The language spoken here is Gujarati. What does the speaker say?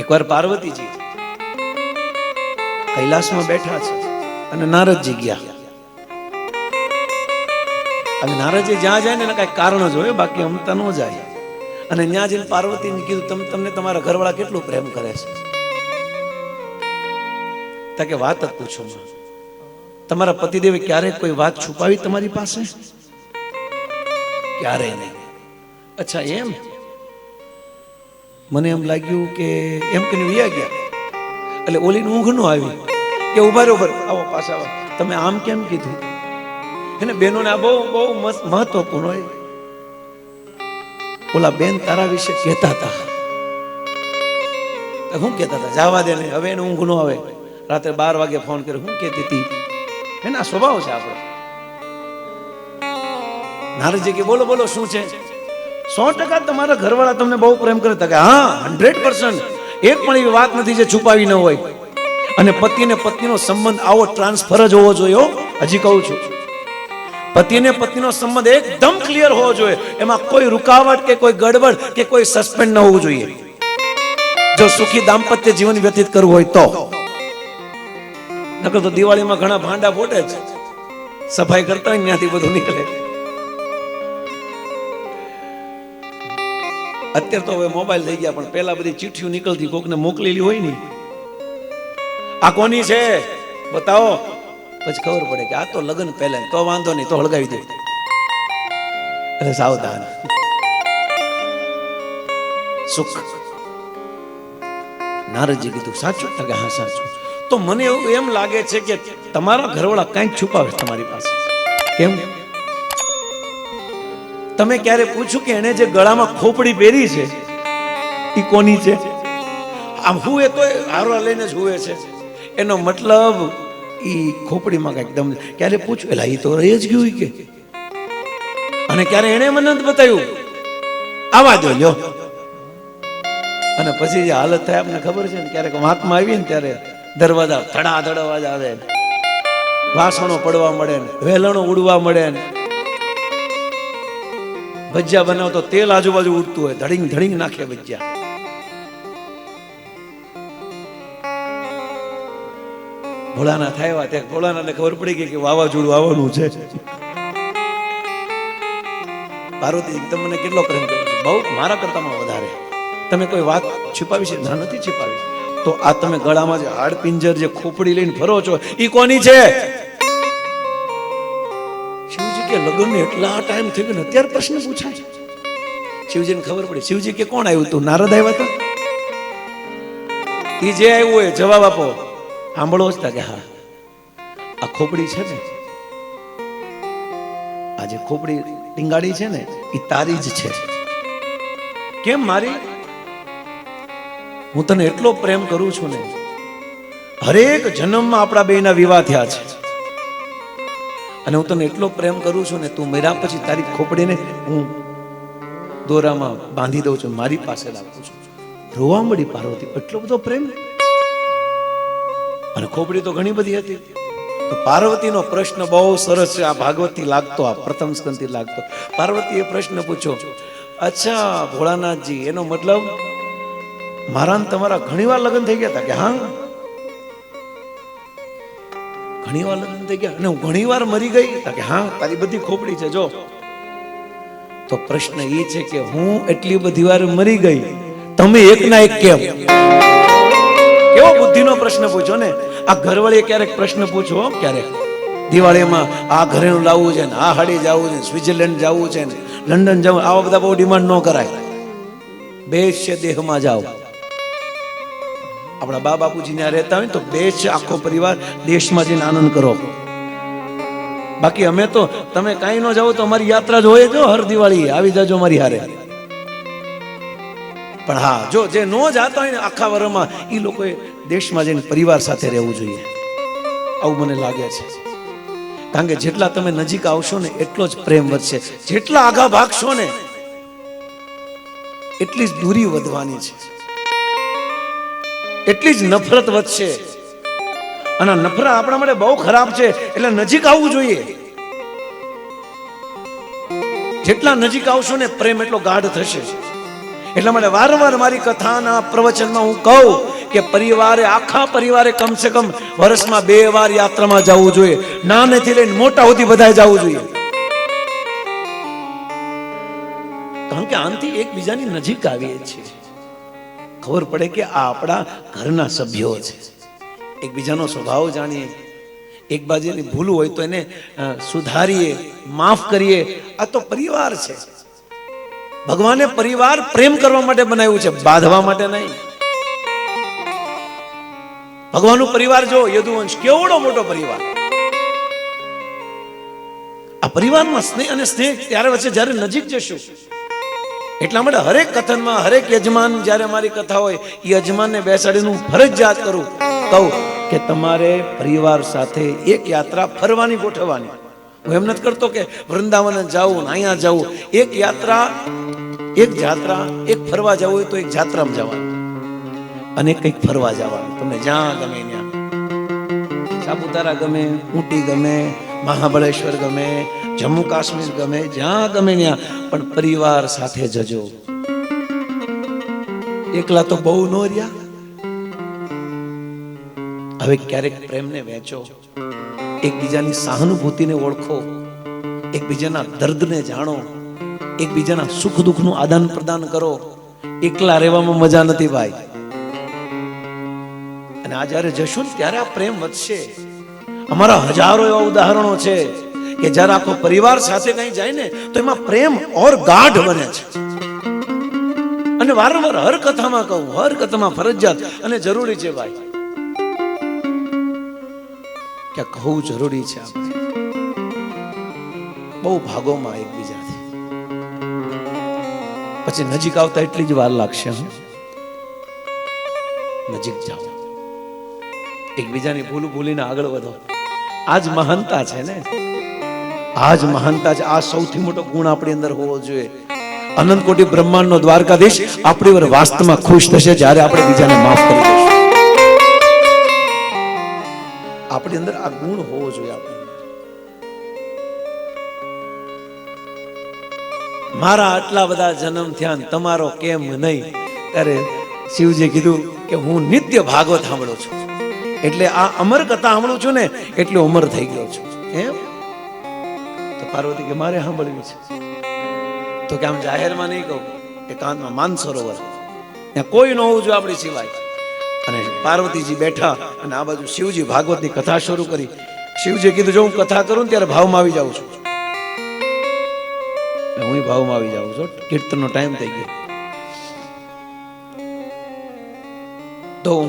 એકવાર પાર્વતીજી કૈલાસમાં બેઠા છે અને નારદજી ગયા. હવે નારદજી જ્યાં જાય ને એના કઈ કારણ જ હોય બાકી અમતા ન જાય. અને ત્યાં જઈને પાર્વતીને કીધું, તમે, તમને તમારા ઘરવાળા કેટલું પ્રેમ કરે છે? તાકે વાત જ પૂછો. તમારા પતિદેવે ક્યારેક કોઈ વાત છુપાવી તમારી પાસે? ક્યારેય નહીં. અચ્છા, એમ? મને એમ લાગ્યું કે એમ કે વિયા ગયા? એટલે ઓલીને ઊંઘ નો આવી કે ઊભા રે ઊભા. આવો પાછા આવો. તમે આમ કેમ કીધું? એને બહેનોને આ બહુ બહુ મહત્વપૂર્ણ હોય. ઓલા બેન તારા વિશે કહેતા હતા. હું શું કહેતા હતા? જવા દે હવે એને ઊંઘ નો આવે. રાત્રે બાર વાગે ફોન કર્યો. હું કહેતી હતી? એના સ્વભાવ છે આપણો. નારજી કે, બોલો બોલો, શું છે? સો ટકા તમારા ઘરવાળા તમને બહુ પ્રેમ કરે તકે હા, હંડ્રેડ પર્સન્ટ. એક પણ એવી વાત નથી જે છુપાવી ન હોય. અને પતિ ને પત્નીનો સંબંધ આવો ટ્રાન્સફર જ હોવો જોઈએ હજી કહું છું. પતિ ને પત્નીનો સંબંધ એકદમ ક્લિયર હોવો જોઈએ. એમાં કોઈ રૂકાવટ કે કોઈ ગડબડ કે કોઈ સસ્પેન્ડ ન હોવું જોઈએ. જો સુખી દાંપત્ય જીવન વ્યતીત કરવું હોય તો. નકર તો દિવાળીમાં ઘણા ભાંડા ફોટે જ. સફાઈ કરતા હોય ત્યાંથી બધું નીકળે. અત્યારે તો હવે મોબાઈલ થઈ ગયા, પણ પહેલા બધી ચિઠ્ઠીઓ નીકળતી કોકને મોકલેલી હોય ને. આ કોની છે? બતાવો. પછી ખબર પડે કે આ તો લગ્ન પહેલા તો વાંધો નહીં, તો હળગાવી દે. એટલે સાવધાન. સુખ. નારદજી કીધું, સાચું કે હા, સાચું. તો મને એવું એમ લાગે છે કે તમારા ઘરવાળા કંઈક છુપાવે તમારી પાસે. કેમ? તમે ક્યારે પૂછ્યું કે એને જે ગળામાં ખોપડી પહેરી છે એ કોની છે? આમ હુએ તો હારો લઈને જ હુએ છે. એનો મતલબ એ ખોપડીમાં કાંઈક ક્યારે પૂછ્યું એલા એ તો રહી જ ગયું કે. અને ક્યારે એને મને બતાવ્યું? આવા દો લ્યો. અને પછી જે હાલત થાય આપણને ખબર છે ને, ક્યારેક વાંકમાં આવી ને ત્યારે દરવાજા ધડા ધડ આવે. વાસણો પડવા મળે ને, વેલણો ઉડવા મળે ને. ભજીયા બનાવો તો તેલ આજુબાજુ ઉડતું હોય. ધડીંગ ધડીંગ નાખે ભજીયા. ભોળાના થાય ત્યાં. ભોળાનાને ખબર પડી ગઈ કે વાવાઝોડું આવવાનું છે. પાર્વતી એકદમ મને કેટલો પ્રેમ કર્યો છે? બહુ, મારા કરતામાં વધારે. તમે કોઈ વાત છુપાવી છે? ના, નથી છુપાવી. તો આ તમે ગળામાં જે હાડ પિંજર જે ખોપડી લઈને ફરો છો એ કોની છે? કે લગ્ન એટલા ટાઈમ થઈ ને અત્યારે પ્રશ્ન પૂછાય શિવજીને ખબર પડી. શિવજી કે કોણ આવ્યું તું? નારદ આવ્યા હતા? એ જે આવ્યું હોય, જવાબ આપો. સાંભળો જ કે હા. આ ખોપડી છે ને? આ જે ખોપડી ટીંગાડી છે ને એ તારી જ છે. કેમ મારી? હું તને એટલો પ્રેમ કરું છું ને. હરેક જન્મમાં આપણા બેના વિવાહ થયા છે. અને હું તને એટલો પ્રેમ કરું છું ને, તું મેરા પછી તારી ખોપડીને હું દોરામાં બાંધી દઉં છું, મારી પાસે રાખું છું. રોવા મળી પાર્વતી, એટલો બધો પ્રેમ અને ખોપડી તો ઘણી બધી હતી. તો પાર્વતીનો પ્રશ્ન બહુ સરસ છે, આ ભાગવતથી લાગતો, આ પ્રથમ સ્કંદથી લાગતો. પાર્વતીએ પ્રશ્ન પૂછ્યો, અચ્છા, ભોળાનાથજી, એનો મતલબ મારા તમારા ઘણી વાર લગ્ન થઈ ગયા હતા કે, હા? ઘણી વાર લગ્ન થઈ ગયા અને હું ઘણી વાર મરી ગઈ. કે હા, તારી બધી ખોપડી છે, જો. તો પ્રશ્ન એ છે કે હું એટલી બધી વાર મરી ગઈ, તમે એક ના એક કેમ? કેવો બુદ્ધિનો પ્રશ્ન પૂછો ને? આ ઘરવાળીએ ક્યારેક પ્રશ્ન પૂછો ક્યારેક. દિવાળીમાં આ ઘરે લાવવું છે ને, આ હાડી જવું છે સ્વિટરલેન્ડ જવું છે ને, લંડન જવું, આવા બધા બહુ ડિમાન્ડ ન કરાય. બે છે દેહમાં જાઓ. આપણા બા બાપુજી ત્યાં રહેતા હોય તો બે છે આખો પરિવાર દેશમાં જઈને આનંદ કરો. બાકી અમે તો, તમે કાંઈ ન જાઓ તો અમારી યાત્રા જ હોય જો હર દિવાળી, આવી જાજો અમારી હારે. પણ હા, જો જે નો જાતા હોય ને આખા વર્ષમાં એ લોકોએ દેશમાં જઈને પરિવાર સાથે રહેવું જોઈએ. આવું મને લાગે છે. કારણ કે જેટલા તમે નજીક આવશો ને, એટલો જ પ્રેમ વધશે. જેટલા આગા ભાગશો ને, એટલી જ દૂરી વધવાની છે. એટલી જ નફરત વધશે. અને નફરત આપણા માટે બહુ ખરાબ છે, એટલે નજીક આવવું જોઈએ. જેટલા નજીક આવશો ને પ્રેમ એટલો ગાઢ થશે. એટલા માટે વારંવાર મારી કથાના પ્રવચનમાં હું કહું કે પરિવારે, આખા પરિવારે કમસે કમ વર્ષમાં બે વાર યાત્રામાં જવું જોઈએ. નાનેથી લઈને મોટા સુધી બધાએ જવું જોઈએ. કારણ કે આનાથી એકબીજાની નજીક આવીએ છીએ. ખબર પડે કે આ આપણા ઘરના સભ્યો છે. એકબીજાનો સ્વભાવ જાણીએ. એક બાજુની ભૂલ હોય તો એને સુધારીએ, માફ કરીએ. આ તો પરિવાર છે. ભગવાને પરિવાર પ્રેમ કરવા માટે બનાવ્યું છે, બાંધવા માટે નહીં. ભગવાનનું પરિવાર જો યદુવંશ, કેવડો મોટો પરિવાર. આ પરિવારમાં સ્નેહ અને સ્નેહ ત્યારે વચ્ચે જ્યારે નજીક જશું એટલા માટે હરેક કથનમાં, હરેક યજમાન જ્યારે મારી કથા હોય, એ યજમાનને બેસાડીને હું ફરજિયાત કરું. કહું કે તમારે પરિવાર સાથે એક યાત્રા ફરવાની ગોઠવવાની. હું એમ નથી કરતો કે વૃંદાવન જાવું અહીંયા જાઉં. એક યાત્રા, એક જાત્રા, એક ફરવા જવું હોય તો એક જાત્રામાં જવાનું. અને કંઈક ફરવા જવાનું. તમને જ્યાં ગમે ત્યાં. સાપુતારા ગમે, ઊટી ગમે, મહાબળેશ્વર ગમે જમ્મુ કાશ્મીર ગમે, જ્યાં ગમે ત્યાં, પણ પરિવાર સાથે જજો. એકલા તો બહુ નો રહ્યા. હવે ક્યારેક પ્રેમને વહેંચો. એકબીજાની સહાનુભૂતિને ઓળખો. એકબીજાના દર્દને જાણો. એકબીજાના સુખ દુઃખનું આદાન પ્રદાન કરો. એકલા રહેવામાં મજા નથી ભાઈ. અને આ જ્યારે જશું ત્યારે આ પ્રેમ વધશે. અમારા હજારો એવા ઉદાહરણો છે. કે જ્યારે આખો પરિવાર સાથે કઈ જાય ને, તો એમાં પ્રેમ ઓર ગાઢ બને છે. અને વારંવાર હર કથામાં કહું, હર કથામાં ફરજિયાત અને જરૂરી છે ભાઈ. કે કહું જરૂરી છે આપણે. બહુ ભાગોમાં એકબીજાથી. પછી નજીક આવતા એટલી જ વાર લાગશે નજીક જાઓ. એકબીજાની ભૂલ ભૂલીને આગળ વધો. આજ મહાનતા છે ને. આજ મહાનતા છે આ સૌથી મોટો ગુણ આપણી અંદર હોવો જોઈએ. અનંત કોટી બ્રહ્માંડનો દ્વારકાધીશ આપણી પર વાસ્તવમાં ખુશ થશે જ્યારે આપણે બીજાને માફ કરી દઈશું. આપણી અંદર આ ગુણ હોવો જોઈએ આપણે મારા આટલા બધા જન્મ થયા તમારો કેમ નહીં? ત્યારે શિવજી કીધું કે હું નિત્ય ભાગવત સાંભળું છું. એટલે આ અમર કથા સાંભળું છું ને, એટલે અમર થઈ ગયો છું. એમ? પાર્વતી કે મારે સાંભળવી છે. તો કે આમ જાહેરમાં નહીં કહું એકાંતમાં માનસરોવર ત્યાં કોઈ ન હોવું જોઈએ આપણી સિવાય. અને પાર્વતીજી બેઠા અને આ બાજુ શિવજી ભાગવતની કથા શરૂ કરી. શિવજી કીધું, જો હું કથા કરું ને ત્યારે ભાવમાં આવી જાઉં છું. હું ભાવમાં આવી જાઉં છું. કીર્તનનો ટાઈમ થઈ ગયો.